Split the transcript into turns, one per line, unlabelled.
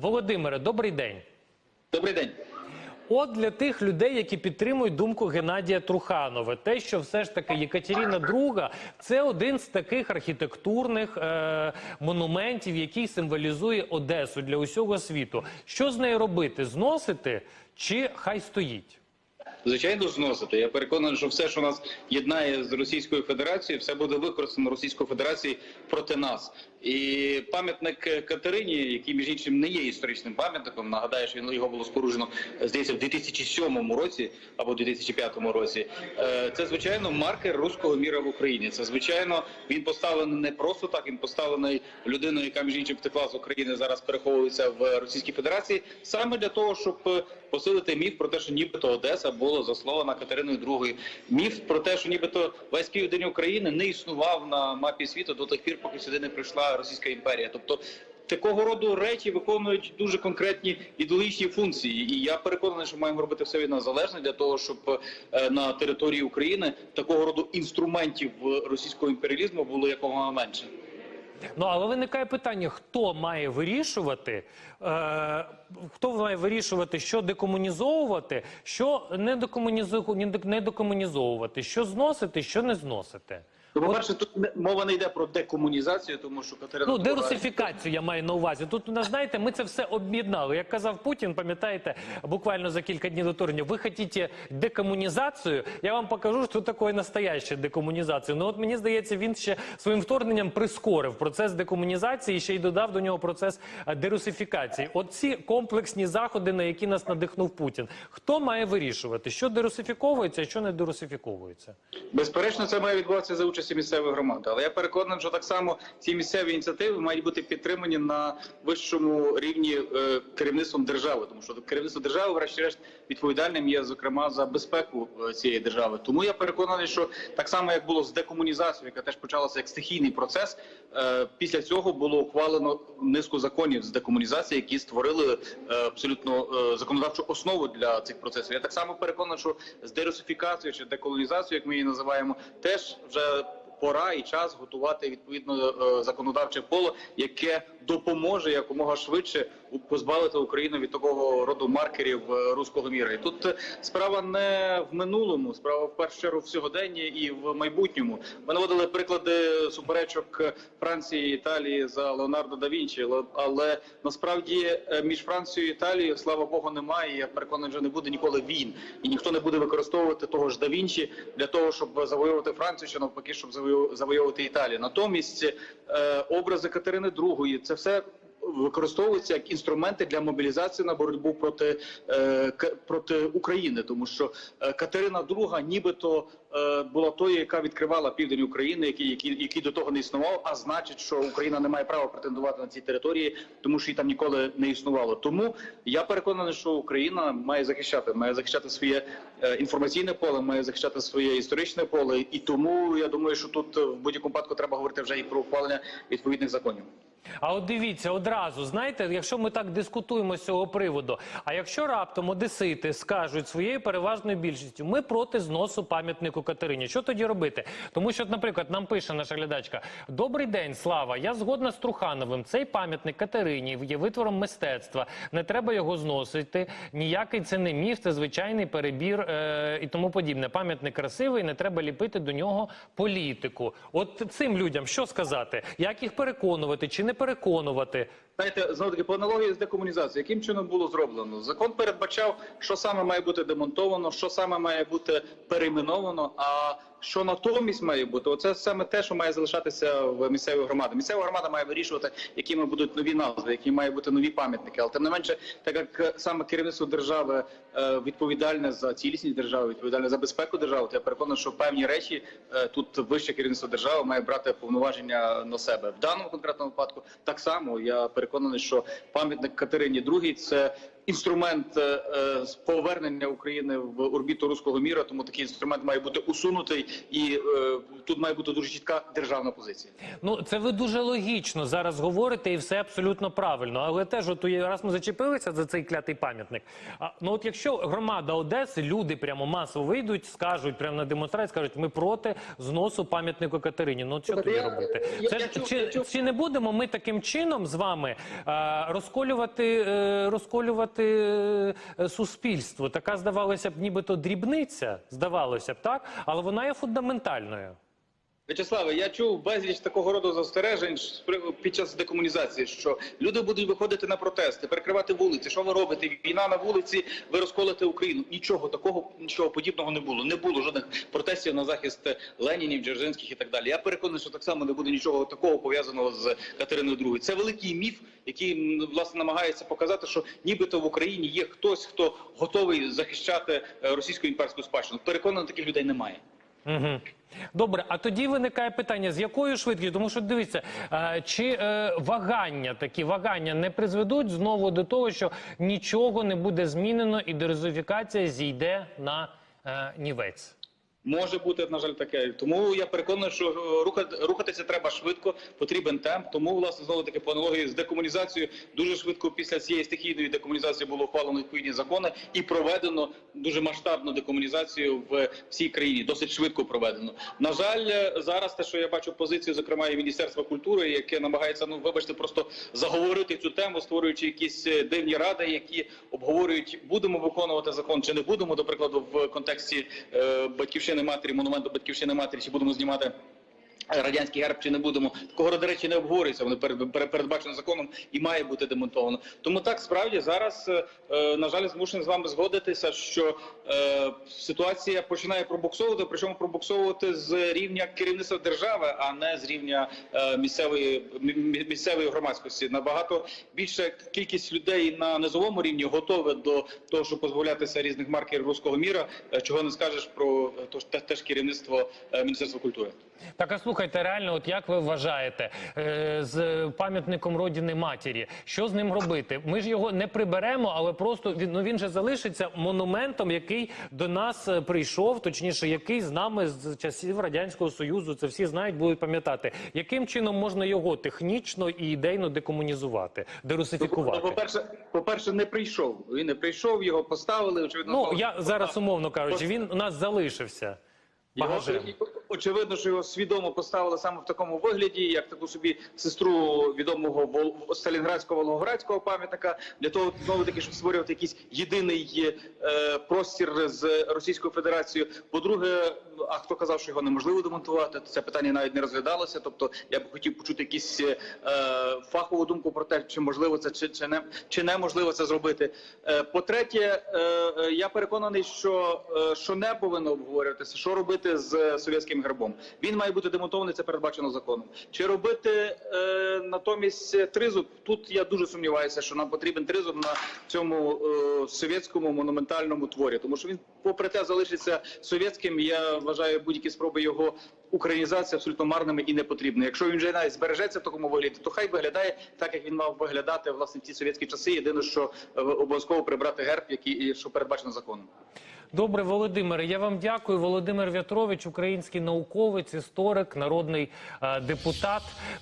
Володимире, добрий день.
Добрий день.
От для тих людей, які підтримують думку Геннадія Труханова, те, що все ж таки Єкатеріна II – це один з таких архітектурних е, монументів, який символізує Одесу для усього світу. Що з нею робити? Зносити чи хай стоїть?
Звичайно, зносити. Я переконаний, що все, що нас єднає з Російською Федерацією, все буде використано Російською Федерацією проти нас. І пам'ятник Катерині, який між іншим не є історичним пам'ятником, нагадаю, що його було споруджено здається в 2007 році або 2005 році. е, Це звичайно маркер руського міра в Україні. Це звичайно він поставлений не просто так. Він поставлений людиною, яка між іншим втекла з України, зараз переховується в Російській Федерації, саме для того, щоб посилити міф про те, що нібито Одеса була заслована Катериною II. Міф про те, що нібито весь Київ День України не існував на мапі світу до тих пір, поки сюди не прийшла Російська імперія. Тобто такого роду речі виконують дуже конкретні ідеологічні функції. І я переконаний, що маємо робити все від нас залежне для того, щоб е, на території України такого роду інструментів російського імперіалізму було якомога менше.
Ну але виникає питання: хто має вирішувати, е, хто має вирішувати, що декомунізовувати, що не декомунізовувати, що зносити, що не зносити.
Ну, по-перше, тут не- мова не йде про декомунізацію, тому що Катерина
Ну, дерусифікацію я маю на увазі. Тут у нас знаєте, ми це все об'єднали. Як казав Путін, пам'ятаєте, буквально за кілька днів до турню, ви хочете декомунізацію? Я вам покажу, що таке настояща декомунізація. Ну от мені здається, він ще своїм вторгненням прискорив процес декомунізації і ще й додав до нього процес е, дерусифікації. От ці комплексні заходи, на які нас надихнув Путін. Хто має вирішувати, що дерусифіковується, а що не дерусифіковується?
Безперечно, це має відбуватися за участі місцевих громад. Але я переконаний, що так само ці місцеві ініціативи мають бути підтримані на вищому рівні е, керівництвом держави, тому що керівництво держави, врешті-решт, відповідальним є зокрема за безпеку е, цієї держави. Тому я переконаний, що так само як було з декомунізацією, яка теж почалася як стихійний процес. е, Після цього було ухвалено низку законів з декомунізації, які створили абсолютно законодавчу основу для цих процесів. Я так само переконаний, що з дерусифікацією чи деколонізацією, як ми її називаємо, теж вже пора і час готувати відповідно е, законодавче поле, яке допоможе якомога швидше позбавити Україну від такого роду маркерів е, руського міра. І тут е, справа не в минулому, справа в першу чергу в сьогоденні і в майбутньому. Ми наводили приклади суперечок Франції і Італії за Леонардо да Вінчі, але- насправді е, між Францією і Італією, слава Богу, немає. Я переконаний, що не буде ніколи війн, і ніхто не буде використовувати того ж да Вінчі для того, щоб завоювати Францію, чи навпаки, щоб завою- завойовувати Італію. Натомість образи Катерини II – це все використовуються як інструменти для мобілізації на боротьбу проти, е, проти України, тому що е, Катерина II нібито е, була тою, яка відкривала південь України, який, який, який до того не існував. А значить, що Україна не має права претендувати на ці території, тому що її там ніколи не існувало. Тому я переконаний, що Україна має захищати, має захищати своє е, інформаційне поле, має захищати своє історичне поле. І тому я думаю, що тут в будь-якому випадку треба говорити вже і про ухвалення відповідних законів.
А от дивіться одразу, знаєте, якщо ми так дискутуємо з цього приводу, а якщо раптом одесити скажуть своєю переважною більшістю, ми проти зносу пам'ятнику Катерині, що тоді робити? Тому що, наприклад, нам пише наша глядачка: Добрий день, слава! Я згодна з Трухановим. Цей пам'ятник Катерині є витвором мистецтва. Не треба його зносити. Ніякий це не міф, це звичайний перебір е- і тому подібне. Пам'ятник красивий, не треба ліпити до нього політику. От цим людям що сказати? Як їх переконувати чи не переконувати?
Знаєте, знову таки по аналогії з декомунізацією, яким чином було зроблено? Закон передбачав, що саме має бути демонтовано, що саме має бути перейменовано. А що натомість має бути? Оце саме те, що має залишатися в місцевій громаді. Місцева громада має вирішувати, якими будуть нові назви, які мають бути нові пам'ятники. Але тим не менше, так як е, саме керівництво держави е, відповідальне за цілісність держави, відповідальне за безпеку держави, то я переконаний, що певні речі е, тут вище керівництво держави має брати повноваження на себе. В даному конкретному випадку так само я переконаний, що пам'ятник Катерині II – це інструмент повернення України в орбіту руського міра. Тому такий інструмент має бути усунутий, і е, тут має бути дуже чітка державна позиція.
Ну, це ви дуже логічно зараз говорите, і все абсолютно правильно. Але теж, от раз ми зачепилися за цей клятий пам'ятник. А ну от якщо громада Одеси, люди прямо масово вийдуть, скажуть прямо на демонстрації, скажуть, ми проти зносу пам'ятнику Катерині. Ну от що тоді робити?
я-
Це
я
ж
чув-
чи,
я чув-
чи не будемо ми таким чином з вами е, розколювати, е, розколювати е, суспільство? Така здавалося б, нібито дрібниця, здавалося б, так, але вона є фундаментальною.
Вячеславе, я чув безліч такого роду застережень під час декомунізації, що люди будуть виходити на протести, перекривати вулиці. Що ви робите? Війна на вулиці, ви розколите Україну. Нічого такого, нічого подібного не було. Не було жодних протестів на захист Ленінів, Дзержинських і так далі. Я переконаний, що так само не буде нічого такого пов'язаного з Катериною II. Це великий міф, який власне намагається показати, що нібито в Україні є хтось, хто готовий захищати е, російську імперську спадщину. Переконаний, таких людей немає.
Угу. Добре, а тоді виникає питання: з якою швидкістю? Тому що дивіться, е, чи е, вагання такі вагання не призведуть знову до того, що нічого не буде змінено і дерезифікація зійде на е, нівець.
Може бути, на жаль, таке. Тому я переконаний, що рухати, рухатися треба швидко, потрібен темп. Тому, власне, знову таки по аналогії з декомунізацією, дуже швидко після цієї стихійної декомунізації було ухвалено відповідні закони і проведено дуже масштабну декомунізацію в всій країні. Досить швидко проведено. На жаль, зараз те, що я бачу позицію, зокрема і Міністерства культури, яке намагається, ну вибачте, просто заговорити цю тему, створюючи якісь е, дивні ради, які обговорюють, будемо виконувати закон чи не будемо, до прикладу, в контексті е, батьківщини матері, монументу батьківщини матері, чи будемо знімати. Радянський герб чи не будемо такого до речі не обговорюється. Перед- передбачено законом і має бути демонтовано. Тому так справді зараз е, е, на жаль змушений з вами згодитися, що е, ситуація починає пробуксовувати, причому пробуксовувати з рівня керівництва держави, а не з рівня е, місцевої мі- мі- місцевої громадськості. Набагато більша кількість людей на низовому рівні готові до того, щоб позбавлятися різних маркерів руського міра. е, Чого не скажеш про е, теж керівництво е, міністерства культури.
Так, а слухайте, реально, от як ви вважаєте е, з пам'ятником родини матері, що з ним робити? Ми ж його не приберемо, але просто він ну він же залишиться монументом, який до нас е, прийшов, точніше, який з нами з часів радянського союзу. Це всі знають, будуть пам'ятати. Яким чином можна його технічно і ідейно декомунізувати,
Ну,
дерусифікувати?
по-перше, по-перше, не прийшов. Він не прийшов, його поставили. Очевидно,
Ну я зараз умовно кажучи, він у нас залишився.
Його, очевидно, що його свідомо поставили саме в такому вигляді, як таку собі сестру відомого сталінградського волгоградського пам'ятника, для того знову таки, щоб створювати якийсь єдиний е, простір з Російською Федерацією. По-друге, а хто казав, що його неможливо демонтувати? Це питання навіть не розглядалося. Тобто, я б хотів почути якісь е, фахову думку про те, чи можливо це чи, чи не чи неможливо це зробити. Е, по-третє, е, е, я переконаний, що, е, що не повинно обговорюватися, що робити з совєтським гербом. Він має бути демонтований, це передбачено законом. Чи робити е, натомість тризуб? Тут я дуже сумніваюся, що нам потрібен тризуб на цьому е, совєтському монументальному творі, тому що він, попри те, залишиться совєтським. Я вважаю будь-які спроби його українізації абсолютно марними і непотрібними. Якщо він вже навіть збережеться в такому вигляді, то хай виглядає так, як він мав виглядати власне в ті совєтські часи. Єдине, що е, обов'язково прибрати герб, який що передбачено законом.
Добре, Володимире, я вам дякую. Володимир В'ятрович, український науковець, історик, народний е, депутат.